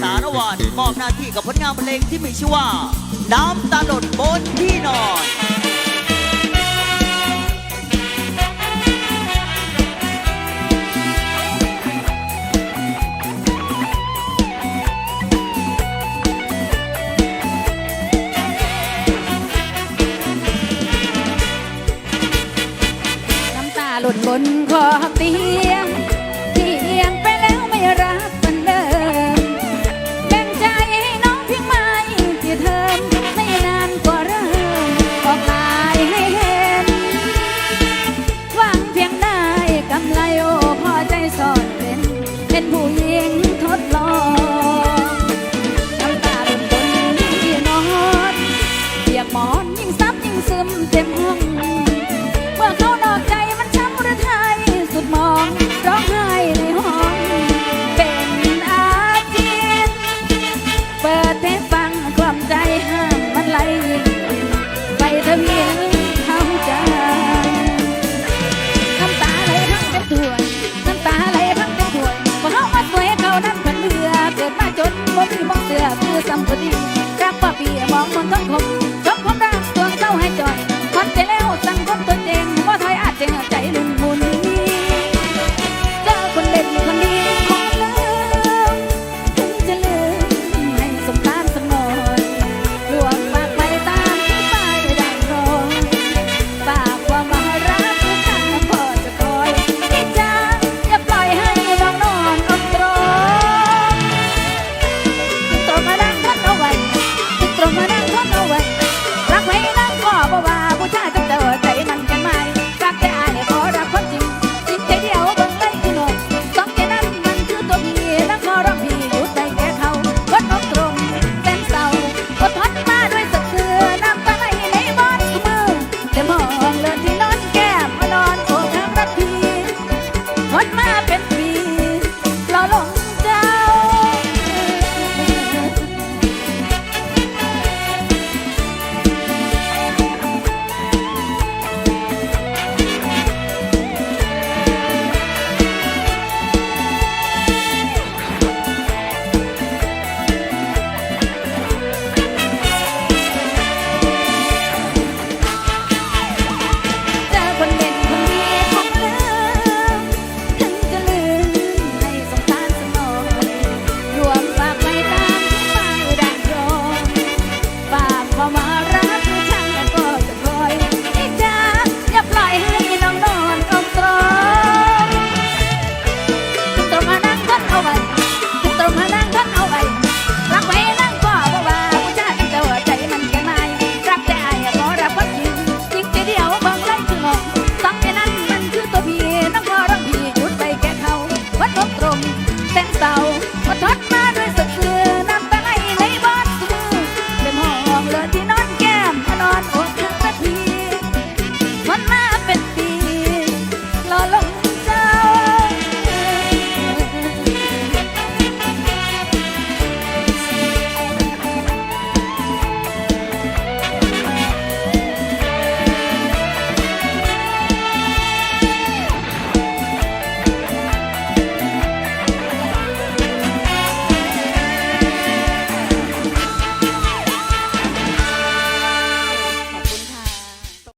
สารวันมอบหน้าที่กับผลงานเพลงที่มีชื่อว่า น้ำตาหล่นบนที่นอนน้ำตาหล่นบนขอเตียงเตียงไปแล้วไม่รับ